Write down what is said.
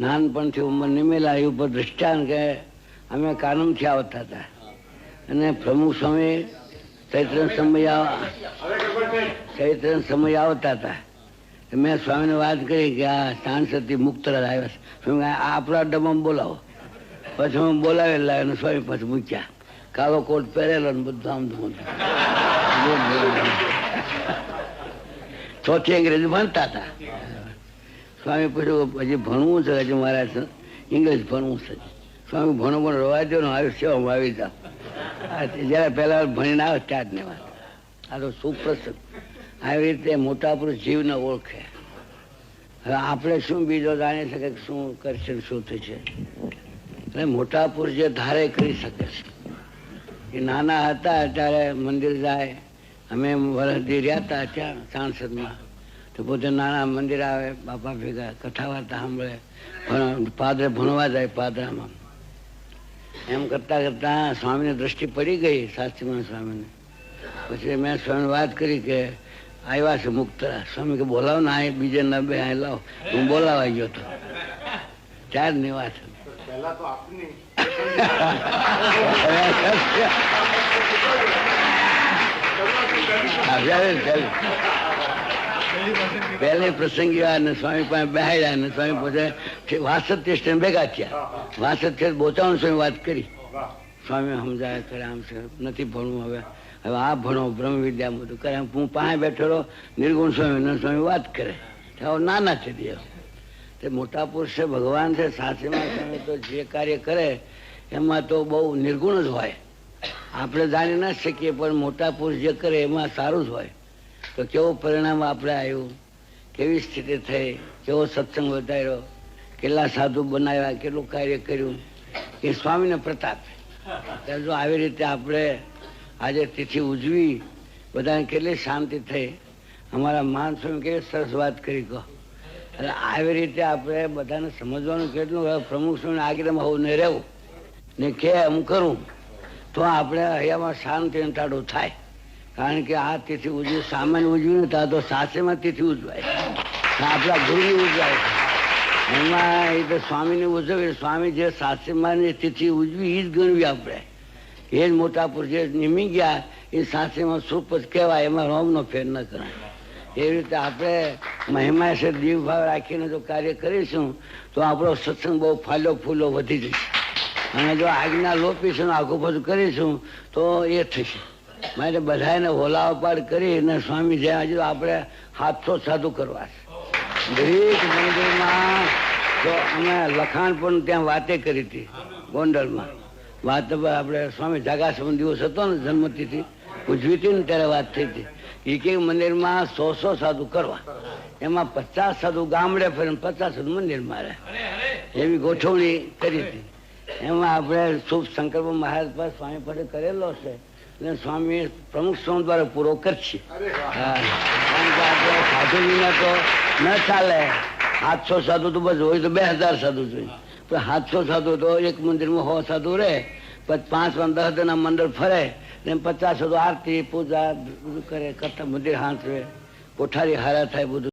નાનપણથી ઉંમર નિમેલા એ ઉપર દ્રષ્ટાંત કે અમે કાનમથી આવતા હતા. અને પ્રમુખ સ્વામી ચૈત્ર સમય ચૈત્ર સમય આવતા હતા. મેં સ્વામીને વાત કરી કે આ સાંસદથી મુક્ત આવ્યા છે. આપણા ડબ્બામાં બોલાવો. પછી હું બોલાવેલા અને સ્વામી પછી મૂક્યા. કાળો કોટ પહેરેલો ને બધું આમ તો ચોથી અંગ્રેજી ભણતા હતા. સ્વામી પૂછ્યું હજી ભણવું છે હજી મારે ઇંગ્લિશ ભણવું છે. સ્વામી, ભણો પણ રવા દો ને આવી સેવા આવી જા જયારે પહેલા ભણીને આવે ત્યાં જ ને વાત. આ તો સુપ્રસંગ આવી રીતે મોટા પુરુષ જીવને ઓળખે. હવે આપણે શું બીજો જાણી શકે કે શું કરશે શું થશે? એટલે મોટા પુરુષ જે ધારે કરી શકે છે. એ નાના હતા ત્યારે મંદિર જાય, અમે વરસથી રહ્યા હતા ત્યાં સાંસદમાં. તો પોતે નાના મંદિર આવે બાપા ભેગા કથા વાર્તા સાંભળે પાદરે ભણવા જાય પાદરામાં. એમ કરતા કરતા સ્વામીની દ્રષ્ટિ પડી ગઈ શાસ્ત્રીમાં સ્વામીને. પછી મેં સ્વામી વાત કરી કે આવ્યા છે મુક્તરા. સ્વામી કે બોલાવો ને અહીં બીજે ન બે અહીં લાવો. હું બોલાવા ગયો હતો ચારની વાત પહેલા તો આપની. પહેલે પ્રસંગી અને સ્વામી પાસે બેહાડ્યા અને સ્વામી પોતે વાસત્ય સ્ટેન્ડ ભેગા થયા. વાસત્ય બોચાવણ સ્વામી વાત કરી. સ્વામી સમજાય કરે આમ છે, નથી ભણવું હવે. હવે આ ભણો, બ્રહ્મ વિદ્યા બધું કરે. હું પાસે બેઠેલો નિર્ગુણ સ્વામી સ્વામી વાત કરે. નાના છે દેવ. તે મોટા પુરુષ છે, ભગવાન છે, સાચીમાં સ્વામી તો જે કાર્ય કરે, એમાં તો બહુ નિર્ગુણ જ હોય. આપણે જાણી ના શકીએ, પણ મોટા પુરુષ જે કરે, એમાં સારું જ હોય. તો કેવું પરિણામ આપણે આવ્યું? કેવી સ્થિતિ થઈ? કેવો સત્સંગ વધાર્યો? કેટલા સાધુ બનાવ્યા? કેટલું કાર્ય કર્યું? એ સ્વામીને પ્રતાપ. જો આવી રીતે આપણે આજે તિથિ ઉજવી, બધાને કેટલી શાંતિ થઈ. અમારા માન સ્વામી કેવી સરસ વાત કરી કહો. એટલે આવી રીતે આપણે બધાને સમજવાનું કેટલું પ્રમુખ સ્વામી આગળમાં હોવું ને રહેવું. ને કે હું કરું, તો આપણે અહીંયામાં શાંતિ ટાળું થાય. કારણ કે આ તિથિ ઉજવી, સામાન્ય ઉજવી ને તો સાસેમાં તિથિ ઉજવાય. આપણા ગુરુની ઉજવાય એમાં એ તો સ્વામીને ઉજવી સ્વામી જે સાસેમાં તિથિ ઉજવી એ જ ગણવી આપણે. એ જ મોટા પુરુષ નિમી ગયા, એ સાસેમાં સુપ જ કહેવાય, એમાં રોમનો ફેર ન કરાય. એવી રીતે આપણે મહિમા છે દીવ ભાવ રાખીને જો કાર્ય કરીશું, તો આપણો સત્સંગ બહુ ફાલો ફૂલો વધી જશે. અને જો આજ્ઞા લોપીશું આખું બધું કરીશું, તો એ થશે. માટે બધાને હોલાવપાડ કરી અને સ્વામી જ્યાં હજુ આપણે હાથસો સાધુ કરવા છે. દરેક મંદિરમાં તો અમે લખાણ પણ ત્યાં વાતે કરી હતી, ગોંડલમાં. વાત આપણે સ્વામી જાગાસમન દિવસ હતો ને જન્મતિથિ ઉજવી હતી ને ત્યારે વાત થઈ હતી. એક એક મંદિરમાં સો સો સાધુ કરવા. એમાં પચાસ સાધુ ગામડે ફરીને પચાસ સાધુ મંદિરમાં રહે. એવી ગોઠવણી કરી હતી. એમાં આપણે શુભ શંકર મહારાજ પર સ્વામી પડે કરેલો છે. અને સ્વામી પ્રમુખ સ્વામી દ્વારા પૂરો કરશે. સાધુ વિના તો ન ચાલે. સાતસો સાધુ તો બસ હોય તો બે હજાર સાધુ જોઈએ. પણ સાતસો સાધુ તો એક મંદિરમાં હો સાધુ રહે. પછી પાંચ પાંચ દસ જણા મંડળ ફરે. ને પચાસ સાધુ આરતી પૂજા બધું કરે કરતા મંદિર હાથ રહે. કોઠારી હારા થાય બધું.